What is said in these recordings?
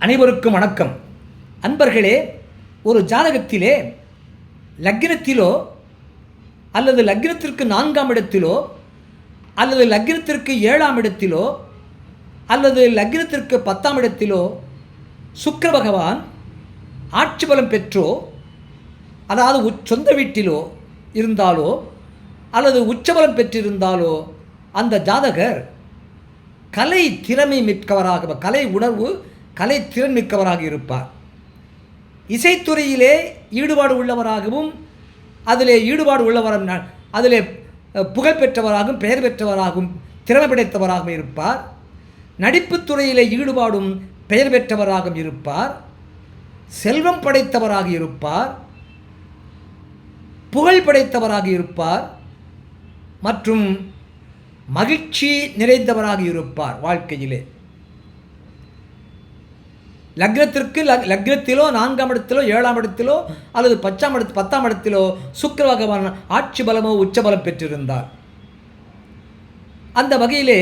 அனைவருக்கும் வணக்கம். அன்பர்களே ஒரு ஜாதகத்திலே லக்னத்திலோ அல்லது லக்னத்திற்கு நான்காம் இடத்திலோ அல்லது லக்னத்திற்கு ஏழாம் இடத்திலோ அல்லது லக்னத்திற்கு பத்தாம் இடத்திலோ சுக்கர பகவான் ஆட்சி பலம் பெற்றோ அதாவது உ சொந்த வீட்டிலோ இருந்தாலோ அல்லது உச்சபலம் பெற்றிருந்தாலோ அந்த ஜாதகர் கலை திறமை மிக்கவராக கலை உணர்வு கலை திறன் மிக்கவராக இருப்பார். இசைத்துறையிலே ஈடுபாடு உள்ளவராகவும் அதிலே ஈடுபாடு உள்ளவர் அதிலே அஹ், புகழ் பெற்றவராகவும் பெயர் பெற்றவராகவும் திறமை படைத்தவராகவும் இருப்பார். நடிப்புத் துறையிலே ஈடுபாடும் பெயர் பெற்றவராகவும் இருப்பார். செல்வம் படைத்தவராக இருப்பார். புகழ் படைத்தவராக இருப்பார். மற்றும் மகிழ்ச்சி நிறைந்தவராக இருப்பார் வாழ்க்கையிலே. லக்னத்திற்கு லக் லக்னத்திலோ நான்காம் இடத்திலோ ஏழாம் இடத்திலோ அல்லது பச்சாம் இடத்து பத்தாம் இடத்திலோ சுக்கர பகவான் ஆட்சி பலமோ உச்சபலம் பெற்றிருந்தார். அந்த வகையிலே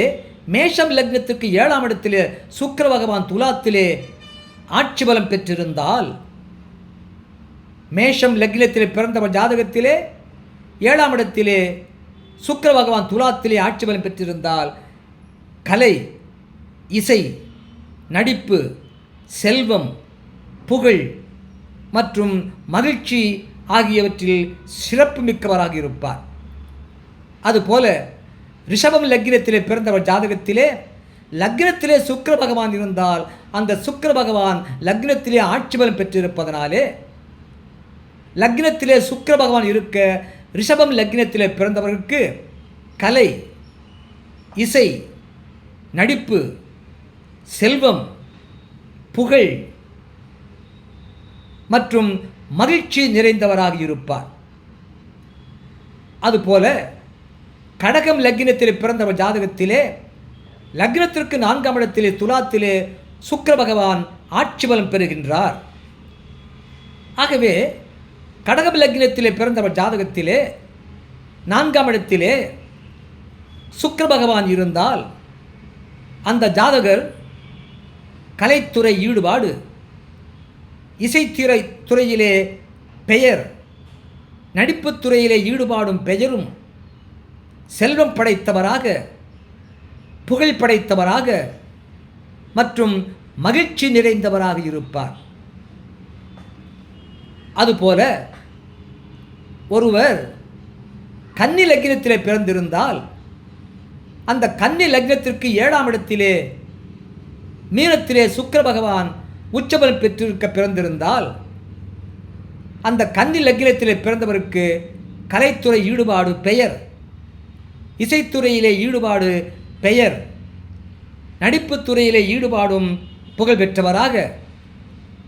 மேஷம் லக்னத்துக்கு ஏழாம் இடத்திலே சுக்கர பகவான் துலாத்திலே ஆட்சி பலம் பெற்றிருந்தால் மேஷம் லக்னத்திலே பிறந்தவர் ஜாதகத்திலே ஏழாம் இடத்திலே சுக்கர பகவான் துலாத்திலே ஆட்சி பலம் பெற்றிருந்தால் கலை இசை நடிப்பு செல்வம் புகழ் மற்றும் மகிழ்ச்சி ஆகியவற்றில் சிறப்பு மிக்கவராக இருப்பார் அதுபோல ரிஷபம் லக்னத்திலே பிறந்தவர் ஜாதகத்திலே லக்னத்திலே சுக்கர பகவான் இருந்தால் அந்த சுக்கர பகவான் லக்னத்திலே ஆட்சி பலம் பெற்றிருப்பதனாலே லக்னத்திலே சுக்கர பகவான் இருக்க ரிஷபம் லக்னத்திலே பிறந்தவருக்கு கலை இசை நடிப்பு செல்வம் புகழ் மற்றும் மகிழ்ச்சி நிறைந்தவராக இருப்பார். அதுபோல கடகம் லக்னத்தில் பிறந்தவர் ஜாதகத்திலே லக்னத்திற்கு நான்காம் இடத்திலே துலாத்திலே சுக்கர பகவான் ஆட்சி பலம் பெறுகின்றார். ஆகவே கடகம் லக்னத்திலே பிறந்தவர் ஜாதகத்திலே நான்காம் இடத்திலே சுக்கர பகவான் இருந்தால் அந்த ஜாதகர் கலைத்துறை ஈடுபாடு இசைத்துறை துறையிலே பெயர் நடிப்புத் துறையிலே ஈடுபாடும் பெயரும் செல்வம் படைத்தவராக புகழ் படைத்தவராக மற்றும் மகிழ்ச்சி நிறைந்தவராக இருப்பார். அதுபோல ஒருவர் கன்னி லக்னத்திலே பிறந்திருந்தால் அந்த கன்னி லக்னத்திற்கு ஏழாம் இடத்திலே மீனத்திலே சுக்கர பகவான் உச்சபலம் பெற்றிருக்க பிறந்திருந்தால் அந்த கன்னி லக்னத்திலே பிறந்தவருக்கு கலைத்துறை ஈடுபாடு பெயர் இசைத்துறையிலே ஈடுபாடு பெயர் நடிப்புத் துறையிலே ஈடுபாடும் புகழ் பெற்றவராக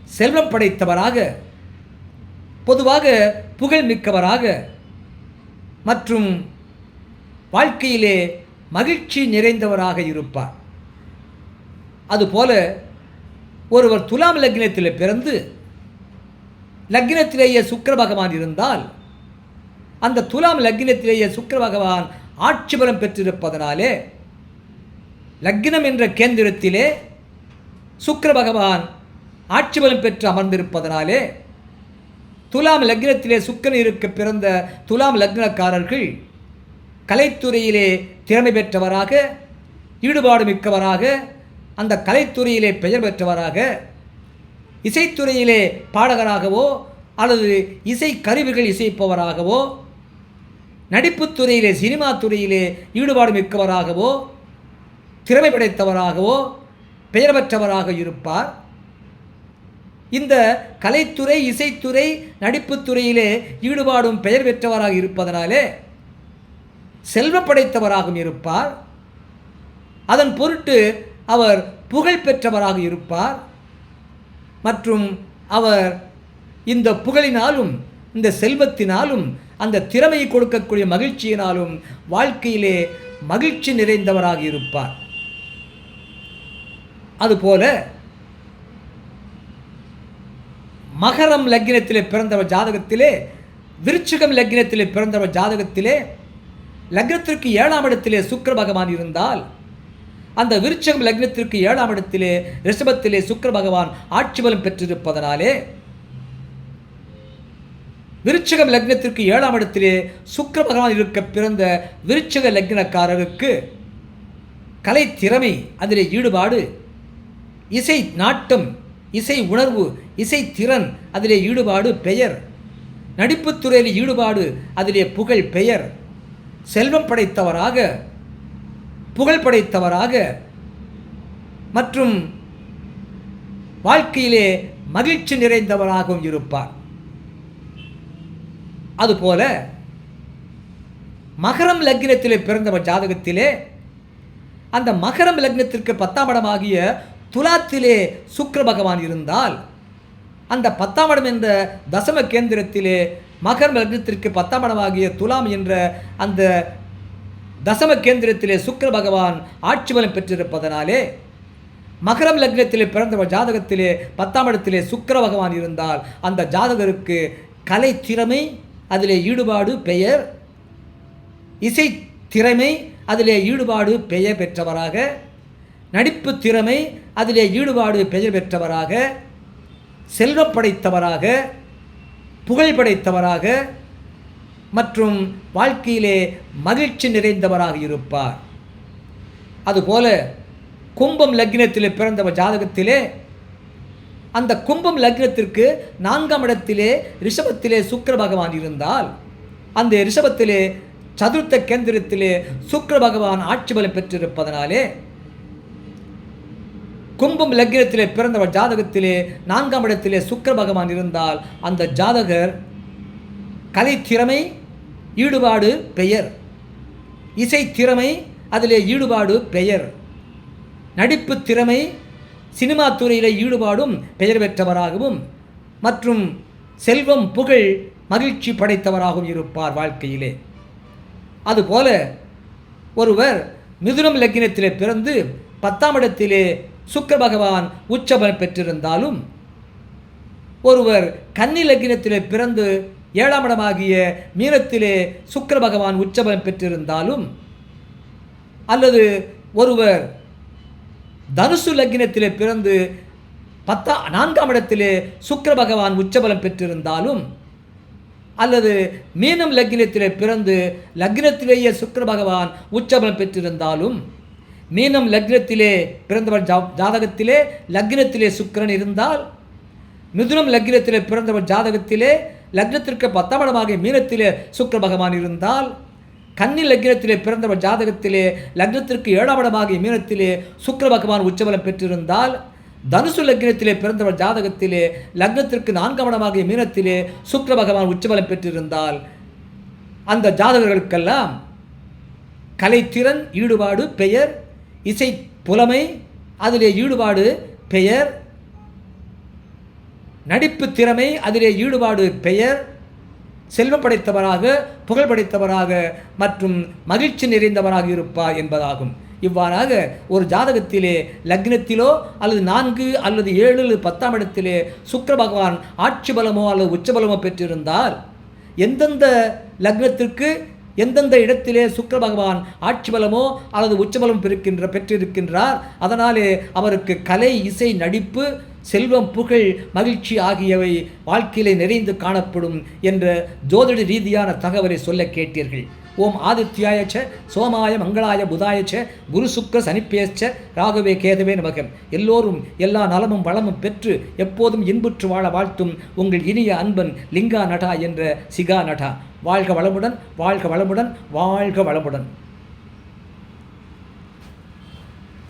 செல்வம் படைத்தவராக பொதுவாக புகழ் மிக்கவராக மற்றும் வாழ்க்கையிலே மகிழ்ச்சி நிறைந்தவராக இருப்பார். அதுபோல ஒருவர் துலாம் லக்னத்தில் பிறந்து லக்னத்திலேயே சுக்கர பகவான் இருந்தால் அந்த துலாம் லக்னத்திலேயே சுக்கிர பகவான் ஆட்சி பலம் பெற்றிருப்பதனாலே லக்னம் என்ற கேந்திரத்திலே சுக்கர பகவான் ஆட்சி பலம் பெற்று அமர்ந்திருப்பதனாலே துலாம் லக்னத்திலே சுக்கிரன் இருக்க பிறந்த துலாம் லக்னக்காரர்கள் கலைத்துறையிலே திறமை பெற்றவராக ஈடுபாடு மிக்கவராக அந்த கலைத்துறையிலே பெயர் பெற்றவராக இசைத்துறையிலே பாடகராகவோ அல்லது இசை கருவிகள் இசைப்பவராகவோ நடிப்புத்துறையிலே சினிமா துறையிலே ஈடுபாடு மிக்கவராகவோ திறமை படைத்தவராகவோ பெயர் பெற்றவராக இருப்பார். இந்த கலைத்துறை இசைத்துறை நடிப்புத்துறையிலே ஈடுபாடும் பெயர் பெற்றவராக இருப்பதனாலே செல்வ படைத்தவராகவும் இருப்பார். அதன் பொருட்டு அவர் புகழ் பெற்றவராக இருப்பார். மற்றும் அவர் இந்த புகழினாலும் இந்த செல்வத்தினாலும் அந்த திறமையை கொடுக்கக்கூடிய மகிழ்ச்சியினாலும் வாழ்க்கையிலே மகிழ்ச்சி நிறைந்தவராக இருப்பார். அதுபோல மகரம் லக்னத்திலே பிறந்தவர் ஜாதகத்திலே விருச்சிகம் லக்னத்திலே பிறந்தவர் ஜாதகத்திலே லக்னத்திற்கு ஏழாம் இடத்திலே சுக்கிர பகவான் இருந்தால் அந்த விருச்சகம் லக்னத்திற்கு ஏழாம் இடத்திலே ரிஷபத்திலே சுக்கர பகவான் ஆட்சி பலம் பெற்றிருப்பதனாலே விருச்சகம் லக்னத்திற்கு ஏழாம் இடத்திலே சுக்கர பகவான் இருக்க பிறந்த விருச்சக லக்னக்காரருக்கு கலை திறமை அதிலே ஈடுபாடு இசை நாட்டம் இசை உணர்வு இசை திறன் அதிலே ஈடுபாடு பெயர். நடிப்புத்துறையில் ஈடுபாடு அதிலே புகழ் பெயர். செல்வம் படைத்தவராக புகழ் படைத்தவராக மற்றும் வாழ்க்கையிலே மகிழ்ச்சி நிறைந்தவராகவும் இருப்பார். அதுபோல மகரம் லக்னத்திலே பிறந்தவர் ஜாதகத்திலே அந்த மகரம் லக்னத்திற்கு பத்தாம் இடமாகிய துலாத்திலே சுக்கர பகவான் இருந்தால் அந்த பத்தாம் இடம் என்ற தசம கேந்திரத்திலே மகரம் லக்னத்திற்கு பத்தாம் இடமாகிய துலாம் என்ற அந்த தசம கேந்திரத்திலே சுக்கர பகவான் ஆட்சி பலம் பெற்றிருப்பதனாலே மகரம் லக்னத்திலே பிறந்தவர் ஜாதகத்திலே பத்தாம் இடத்திலே சுக்கர பகவான் இருந்தால் அந்த ஜாதகருக்கு கலை திறமை அதிலே ஈடுபாடு பெயர் இசை திறமை அதிலே ஈடுபாடு பெயர் பெற்றவராக நடிப்பு திறமை அதிலே ஈடுபாடு பெயர் பெற்றவராக செல்வம் படைத்தவராக புகழ் படைத்தவராக மற்றும் வாழ்க்கையிலே மகிழ்ச்சி நிறைந்தவராக இருப்பார். அதுபோல கும்பம் லக்னத்திலே பிறந்தவர் ஜாதகத்திலே அந்த கும்பம் லக்னத்திற்கு நான்காம் இடத்திலே ரிஷபத்திலே சுக்கர பகவான் இருந்தால் அந்த ரிஷபத்திலே சதுர்த்த கேந்திரத்திலே சுக்கர பகவான் ஆட்சி பலம் பெற்றிருப்பதனாலே கும்பம் லக்னத்திலே பிறந்தவர் ஜாதகத்திலே நான்காம் இடத்திலே சுக்கர பகவான் இருந்தால் அந்த ஜாதகர் கலைத்திறமை ஈடுபாடு பெயர். இசை திறமை அதிலே ஈடுபாடு பெயர். நடிப்பு திறமை சினிமா துறையில் ஈடுபாடும் பெயர் பெற்றவராகவும் மற்றும் செல்வம் புகழ் மகிழ்ச்சி படைத்தவராகவும் இருப்பார் வாழ்க்கையிலே. அதுபோல ஒருவர் மிதுனம் லக்கினத்திலே பிறந்து பத்தாம் இடத்திலே சுக்கர பகவான் உச்சபலம் பெற்றிருந்தாலும் ஒருவர் கன்னி லக்கினத்திலே பிறந்து ஏழாம் இடமாகிய மீனத்திலே சுக்கர பகவான் உச்சபலம் பெற்றிருந்தாலும் அல்லது ஒருவர் தனுசு லக்னத்திலே பிறந்து பத்தா நான்காம் இடத்திலே சுக்கர பகவான் உச்சபலம் பெற்றிருந்தாலும் அல்லது மீனம் லக்னத்திலே பிறந்து லக்னத்திலேயே சுக்கர பகவான் உச்சபலம் பெற்றிருந்தாலும் மீனம் லக்னத்திலே பிறந்தவர் ஜா ஜாதகத்திலே லக்னத்திலே சுக்கரன் இருந்தால் மிதுனம் லக்னத்திலே பிறந்தவர் ஜாதகத்திலே லக்னத்திற்கு பத்தாம் இடமாக மீனத்திலே சுக்கர பகவான் இருந்தால் கன்னி லக்னத்திலே பிறந்தவர் ஜாதகத்திலே லக்னத்திற்கு ஏழாம் இடமாக மீனத்திலே சுக்கர பகவான் உச்சபலம் பெற்றிருந்தால் தனுசு லக்னத்திலே பிறந்தவர் ஜாதகத்திலே லக்னத்திற்கு நான்காம் இடமாகிய மீனத்திலே சுக்கர பகவான் உச்சபலம் பெற்றிருந்தால் அந்த ஜாதகர்களுக்கெல்லாம் கலைத்திறன் ஈடுபாடு பெயர் இசை புலமை அதிலே ஈடுபாடு பெயர் நடிப்பு திறமை அதிலே ஈடுபாடு பெயர் செல்வம் படைத்தவராக புகழ் படைத்தவராக மற்றும் மகிழ்ச்சி நிறைந்தவராக இருப்பார் என்பதாகும். இவ்வாறாக ஒரு ஜாதகத்திலே லக்னத்திலோ அல்லது நான்கு அல்லது ஏழு அல்லது பத்தாம் இடத்திலே சுக்கர பகவான் ஆட்சி பலமோ அல்லது உச்சபலமோ பெற்றிருந்தால் எந்தெந்த லக்னத்திற்கு எந்தெந்த இடத்திலே சுக்கர பகவான் ஆட்சி பலமோ அல்லது உச்சபலம் பெருக்கின்ற பெற்றிருக்கின்றார் அதனாலே அவருக்கு கலை இசை நடிப்பு செல்வம் புகழ் மகிழ்ச்சி ஆகியவை வாழ்க்கையிலே நிறைந்து காணப்படும் என்ற ஜோதிட ரீதியான தகவலை சொல்ல கேட்டீர்கள். ஓம் ஆதித்யாய ச சோமாய மங்களாய புதாய ச குரு சனிப்பேச்ச ராகவே கேதவே நமகம். எல்லோரும் எல்லா நலமும் வளமும் பெற்று எப்போதும் இன்புற்று வாழ வாழ்த்தும் உங்கள் இனிய அன்பன் லிங்கா நடா என்ற சிகா நடா வாழ்க வளமுடன் வாழ்க வளமுடன் வாழ்க வளமுடன்.